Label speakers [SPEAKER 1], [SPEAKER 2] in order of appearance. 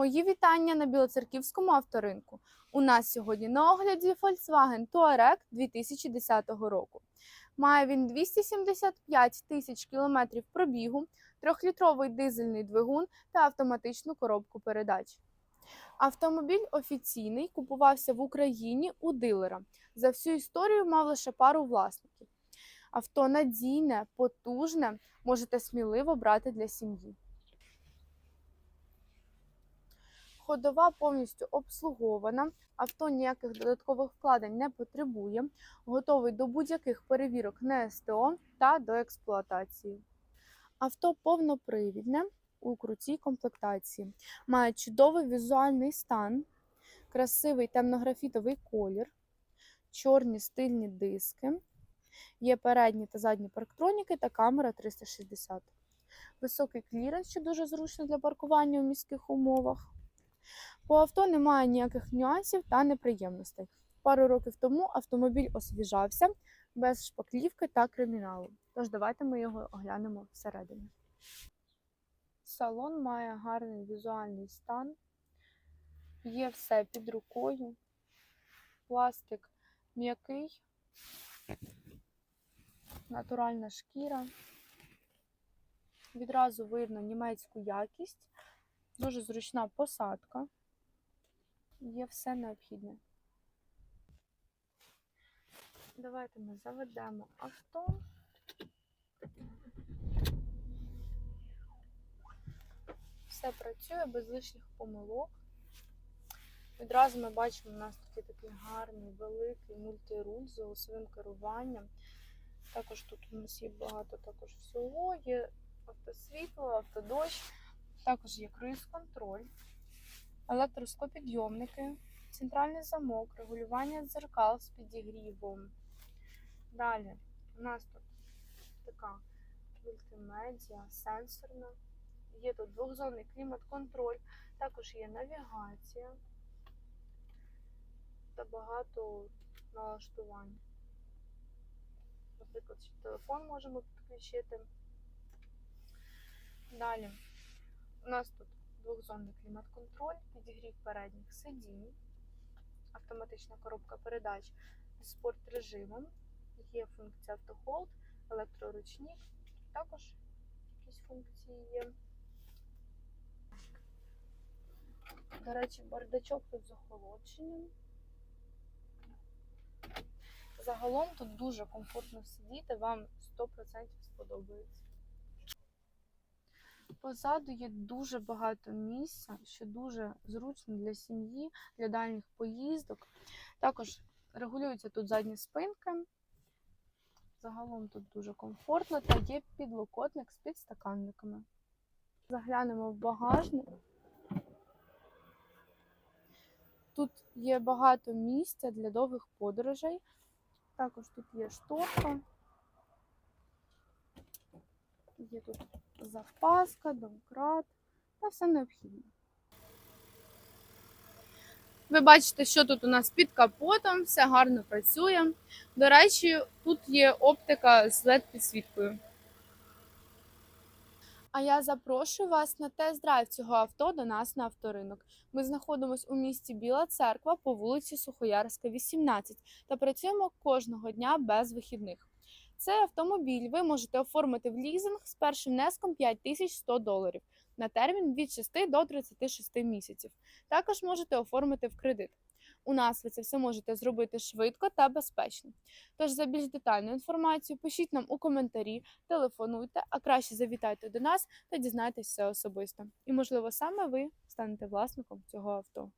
[SPEAKER 1] Мої вітання на Білоцерківському авторинку. У нас сьогодні на огляді Volkswagen Touareg 2010 року. Має він 275 тисяч кілометрів пробігу, трьохлітровий дизельний двигун та автоматичну коробку передач. Автомобіль офіційний купувався в Україні у дилера. За всю історію мав лише пару власників. Авто надійне, потужне, можете сміливо брати для сім'ї. Ходова повністю обслугована, авто ніяких додаткових вкладень не потребує, готовий до будь-яких перевірок на СТО та до експлуатації. Авто повнопривідне у крутій комплектації, має чудовий візуальний стан, красивий темнографітовий колір, чорні стильні диски, є передні та задні парктроніки та камера 360. Високий кліренс, що дуже зручно для паркування у міських умовах. По авто немає ніяких нюансів та неприємностей. Пару років тому автомобіль освіжався без шпаклівки та криміналу. Тож давайте ми його оглянемо всередині. Салон має гарний візуальний стан, є все під рукою, пластик м'який, натуральна шкіра. Відразу видно німецьку якість, дуже зручна посадка. Є все необхідне. Давайте ми заведемо авто. Все працює без лишніх помилок. Відразу ми бачимо, у нас тут є такий гарний, великий мультируль з голосовим керуванням. Також тут у нас є багато також всього, є автосвітло, автодощ, також є круїз-контроль, електроскопідйомники, центральний замок, регулювання дзеркал з підігрівом. Далі у нас тут така мультимедіа, сенсорна. Є тут двохзонний клімат-контроль, також є навігація та багато налаштувань. Наприклад, телефон можемо підключити. Далі у нас тут двохзонний клімат-контроль, підігрів передніх сидінь, автоматична коробка передач з спорт режимом, є функція автохолд, електроручник, також якісь функції є. До речі, бардачок тут з охолодженням. Загалом тут дуже комфортно сидіти, вам 100% сподобається. Позаду є дуже багато місця, що дуже зручно для сім'ї, для дальніх поїздок. Також регулюються тут задні спинки. Загалом тут дуже комфортно та є підлокотник з підстаканниками. Заглянемо в багажник. Тут є багато місця для довгих подорожей. Також тут є шторка. Є тут запаска, домкрат та все необхідне. Ви бачите, що тут у нас під капотом, все гарно працює. До речі, тут є оптика з LED-підсвіткою. А я запрошую вас на тест-драйв цього авто до нас на авторинок. Ми знаходимося у місті Біла Церква по вулиці Сухоярська, 18 та працюємо кожного дня без вихідних. Цей автомобіль ви можете оформити в лізинг з першим внеском 5100 доларів на термін від 6 до 36 місяців. Також можете оформити в кредит. У нас ви це все можете зробити швидко та безпечно. Тож за більш детальну інформацію пишіть нам у коментарі, телефонуйте, а краще завітайте до нас та дізнайтесь все особисто. І, можливо, саме ви станете власником цього авто.